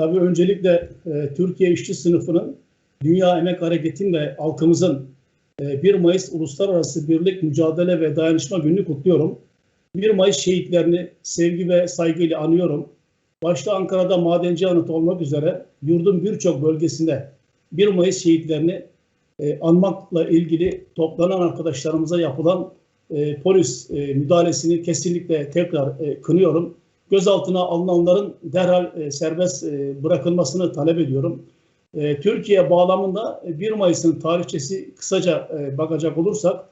Tabii öncelikle e, Türkiye işçi sınıfının Dünya Emek Hareketi'nin ve halkımızın e, 1 Mayıs Uluslararası Birlik Mücadele ve Dayanışma Günü'nü kutluyorum. 1 Mayıs şehitlerini sevgi ve saygıyla anıyorum. Başta Ankara'da madenci anıtı olmak üzere yurdun birçok bölgesinde 1 Mayıs şehitlerini e, anmakla ilgili toplanan arkadaşlarımıza yapılan e, polis e, müdahalesini kesinlikle tekrar e, kınıyorum. Gözaltına alınanların derhal e, serbest e, bırakılmasını talep ediyorum. E, Türkiye bağlamında 1 Mayıs'ın tarihçesi kısaca bakacak olursak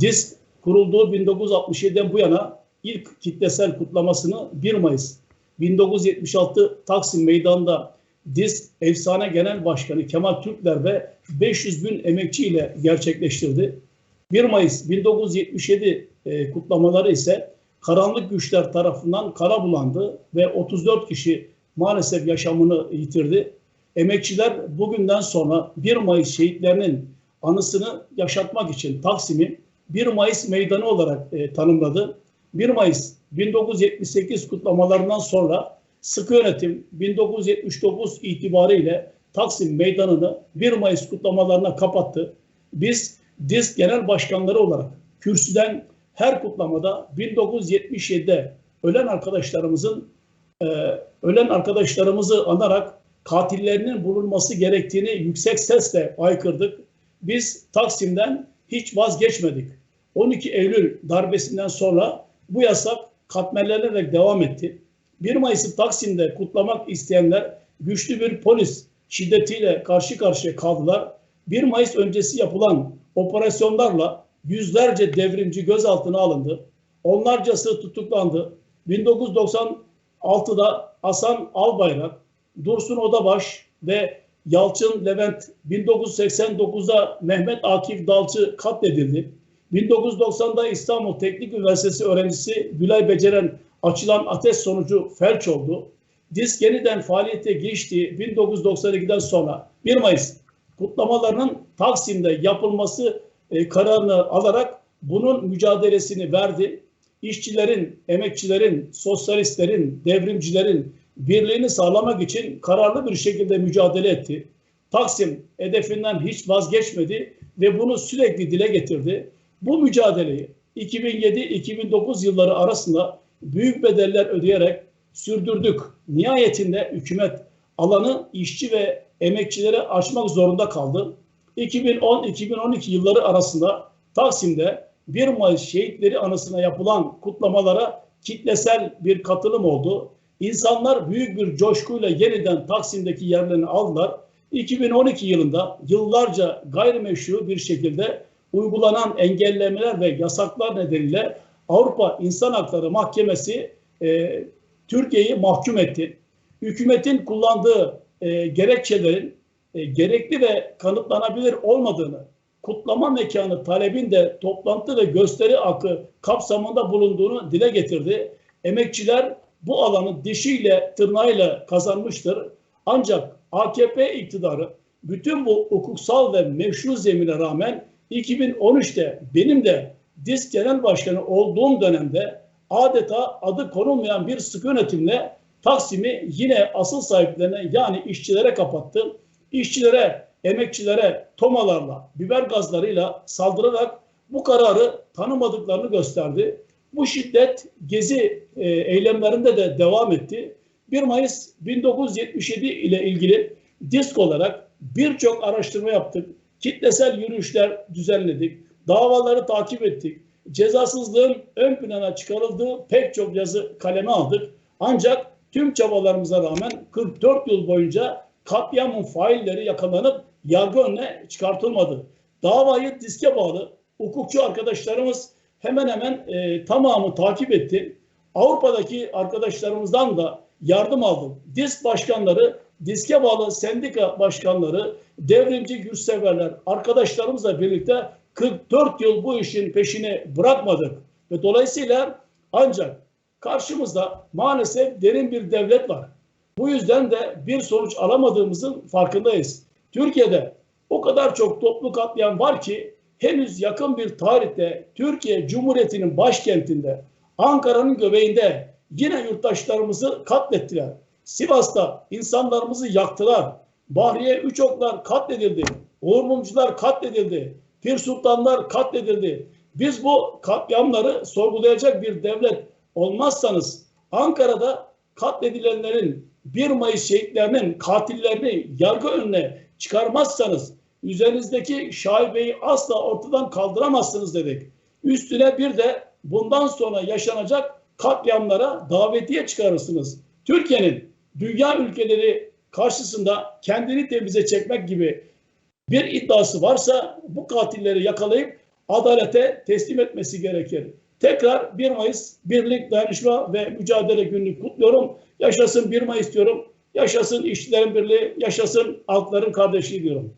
DİSK kurulduğu 1967'den bu yana ilk kitlesel kutlamasını 1 Mayıs 1976 Taksim Meydanı'nda DİSK Efsane Genel Başkanı Kemal Türkler ve 500 bin emekçi ile gerçekleştirdi. 1 Mayıs 1977 e, kutlamaları ise karanlık güçler tarafından kara bulandı ve 34 kişi maalesef yaşamını yitirdi. Emekçiler bugünden sonra 1 Mayıs şehitlerinin anısını yaşatmak için Taksim'i 1 Mayıs meydanı olarak e, tanımladı. 1 Mayıs 1978 kutlamalarından sonra sıkı yönetim 1979 itibariyle Taksim meydanını 1 Mayıs kutlamalarına kapattı. Biz DİSK genel başkanları olarak kürsüden her kutlamada 1977'de ölen arkadaşlarımızın e, ölen arkadaşlarımızı anarak katillerinin bulunması gerektiğini yüksek sesle aykırdık. Biz Taksim'den hiç vazgeçmedik. 12 Eylül darbesinden sonra bu yasak katmerlenerek devam etti. 1 Mayıs'ı Taksim'de kutlamak isteyenler güçlü bir polis şiddetiyle karşı karşıya kaldılar. 1 Mayıs öncesi yapılan operasyonlarla yüzlerce devrimci gözaltına alındı. Onlarcası tutuklandı. 1996'da Hasan Albayrak, Dursun Odabaş ve Yalçın Levent 1989'da Mehmet Akif Dalçı katledildi. 1990'da İstanbul Teknik Üniversitesi öğrencisi Gülay Beceren açılan ateş sonucu felç oldu. DİSK yeniden faaliyete geçti 1992'den sonra 1 Mayıs kutlamalarının Taksim'de yapılması e, kararını alarak bunun mücadelesini verdi. İşçilerin, emekçilerin, sosyalistlerin, devrimcilerin birliğini sağlamak için kararlı bir şekilde mücadele etti. Taksim hedefinden hiç vazgeçmedi ve bunu sürekli dile getirdi. Bu mücadeleyi 2007-2009 yılları arasında büyük bedeller ödeyerek sürdürdük. Nihayetinde hükümet alanı işçi ve emekçilere açmak zorunda kaldı. 2010-2012 yılları arasında Taksim'de 1 Mayıs şehitleri anısına yapılan kutlamalara kitlesel bir katılım oldu. İnsanlar büyük bir coşkuyla yeniden Taksim'deki yerlerini aldılar. 2012 yılında yıllarca gayrimeşru bir şekilde uygulanan engellemeler ve yasaklar nedeniyle Avrupa İnsan Hakları Mahkemesi e, Türkiye'yi mahkum etti. Hükümetin kullandığı e, gerekçelerin e, gerekli ve kanıtlanabilir olmadığını, kutlama mekanı talebinde toplantı ve gösteri hakkı kapsamında bulunduğunu dile getirdi. Emekçiler bu alanı dişiyle tırnağıyla kazanmıştır. Ancak AKP iktidarı bütün bu hukuksal ve meşru zemine rağmen 2013'te benim de DİSK Genel Başkanı olduğum dönemde adeta adı konulmayan bir sıkı yönetimle Taksim'i yine asıl sahiplerine yani işçilere kapattı. İşçilere, emekçilere tomalarla, biber gazlarıyla saldırarak bu kararı tanımadıklarını gösterdi. Bu şiddet gezi e, eylemlerinde de devam etti. 1 Mayıs 1977 ile ilgili disk olarak birçok araştırma yaptık. Kitlesel yürüyüşler düzenledik. Davaları takip ettik. Cezasızlığın ön plana çıkarıldığı pek çok yazı kaleme aldık. Ancak tüm çabalarımıza rağmen 44 yıl boyunca katliamın failleri yakalanıp yargı önüne çıkartılmadı. Davayı diske bağlı hukukçu arkadaşlarımız hemen hemen e, tamamı takip etti. Avrupa'daki arkadaşlarımızdan da yardım aldım. Disk başkanları, diske bağlı sendika başkanları, devrimci güçseverler arkadaşlarımızla birlikte 44 yıl bu işin peşini bırakmadık. Ve dolayısıyla ancak karşımızda maalesef derin bir devlet var. Bu yüzden de bir sonuç alamadığımızın farkındayız. Türkiye'de o kadar çok toplu katliam var ki henüz yakın bir tarihte Türkiye Cumhuriyeti'nin başkentinde Ankara'nın göbeğinde yine yurttaşlarımızı katlettiler. Sivas'ta insanlarımızı yaktılar. Bahriye Üçoklar katledildi. Uğur katledildi. Pir Sultanlar katledildi. Biz bu katliamları sorgulayacak bir devlet olmazsanız Ankara'da katledilenlerin 1 Mayıs şehitlerinin katillerini yargı önüne çıkarmazsanız üzerinizdeki şaibeyi asla ortadan kaldıramazsınız dedik. Üstüne bir de bundan sonra yaşanacak katliamlara davetiye çıkarırsınız. Türkiye'nin dünya ülkeleri karşısında kendini temize çekmek gibi bir iddiası varsa bu katilleri yakalayıp adalete teslim etmesi gerekir. Tekrar 1 Mayıs Birlik, Dayanışma ve Mücadele Günü kutluyorum. Yaşasın 1 Mayıs diyorum. Yaşasın işçilerin birliği, yaşasın halkların kardeşliği diyorum.